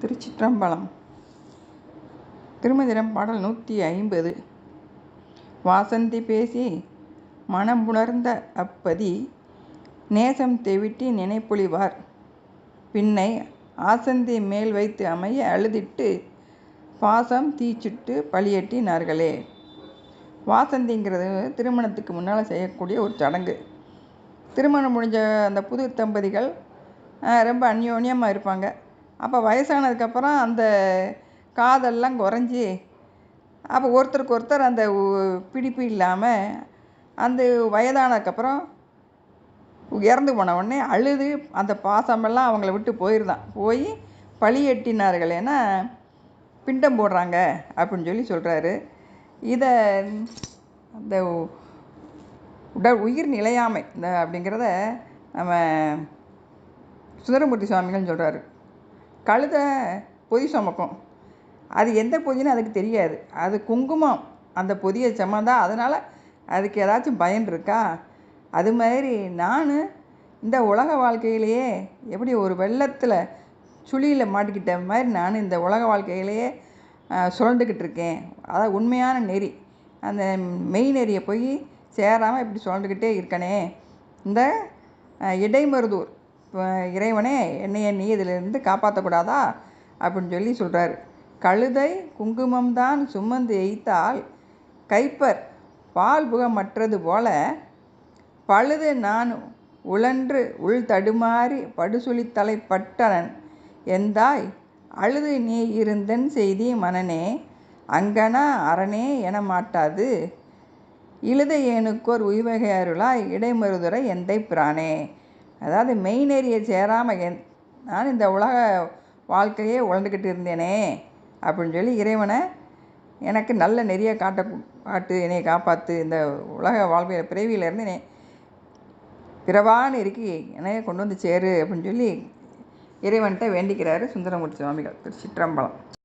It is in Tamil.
திருச்சிற்றம்பலம். திருமதிரம் பாடல் நூற்றி ஐம்பது. வாசந்தி பேசி மனமுணர்ந்த அப்பதி நேசம் தெவிட்டி நினைப்பொழிவார். பின்னை ஆசந்தி மேல் வைத்து அமைய அழுதிட்டு பாசம் தீச்சுட்டு பழியட்டினார்களே வாசந்திங்கிறது திருமணத்துக்கு முன்னால் செய்யக்கூடிய ஒரு சடங்கு. திருமணம் முடிஞ்ச அந்த புது தம்பதிகள் ரொம்ப அந்யோன்யமாக இருப்பாங்க. அப்போ வயசானதுக்கப்புறம் அந்த காதெல்லாம் குறைஞ்சி அப்போ ஒருத்தருக்கு ஒருத்தர் அந்த பிடிப்பு இல்லாமல் அந்த வயதானதுக்கப்புறம் இறந்து போன உடனே அழுது அந்த பாசமெல்லாம் அவங்கள விட்டு போயிருந்தான் போய் பழி எட்டினார்கள் ஏன்னா பிண்டம் போடுறாங்க அப்படின்னு சொல்லி சொல்கிறாரு இதை அந்த உடல் உயிர் நிலையாமை இந்த அப்படிங்கிறத நம்ம சுந்தரமூர்த்தி சுவாமிகள்னு சொல்கிறாரு கழுதை பொதி சுமக்கும். அது எந்த பொதின்னு அதுக்கு தெரியாது. அது குங்குமம். அந்த பொதியை சுமந்தா அதனால் அதுக்கு ஏதாச்சும் பயன் இருக்கா? அது மாதிரி நான் இந்த உலக வாழ்க்கையிலேயே எப்படி ஒரு வெள்ளத்தில் சுழியில் மாட்டிக்கிட்ட மாதிரி நான் இந்த உலக வாழ்க்கையிலேயே சுழண்டுக்கிட்டு இருக்கேன். அதான் உண்மையான நெறி. அந்த மெய் நெறியை போய் சேராமல் இப்படி சுழண்டுக்கிட்டே இருக்கனே. இந்த இடைமருதூர் இறைவனே என்னைய நீ இதிலிருந்து காப்பாற்றக்கூடாதா அப்படின்னு சொல்லி சொல்கிறார் கழுதை குங்குமம்தான் சுமந்து எய்த்தால் கைப்பர் பால் புகமற்றது போல பழுது நான் உழன்று உள் தடுமாறி படுசுழித்தலைப்பட்டனன் எந்தாய்? அழுது நீ இருந்தன் செய்தி மனனே அங்கனா அரணே என மாட்டாது. இழுத ஏனுக்கோர் உய்வகை அருளாய் இடைமருதுரை எந்தை பிரானே? அதாவது மெய்நெறியை சேராமல் என் நான் இந்த உலக வாழ்க்கையே உழந்துக்கிட்டு இருந்தேனே அப்படின்னு சொல்லி இறைவனை எனக்கு நல்ல நெறிய காட்ட காட்டு என்னை காப்பாற்று இந்த உலக வாழ்க்கையில் பிறவியிலேருந்து என்னை பிறவான்னு இருக்கி என்னைய கொண்டு வந்து சேரு அப்படின்னு சொல்லி இறைவன்கிட்ட வேண்டிக்கிறாரு சுந்தரமூர்த்தி சுவாமிகள். திருச்சிற்றம்பலம்.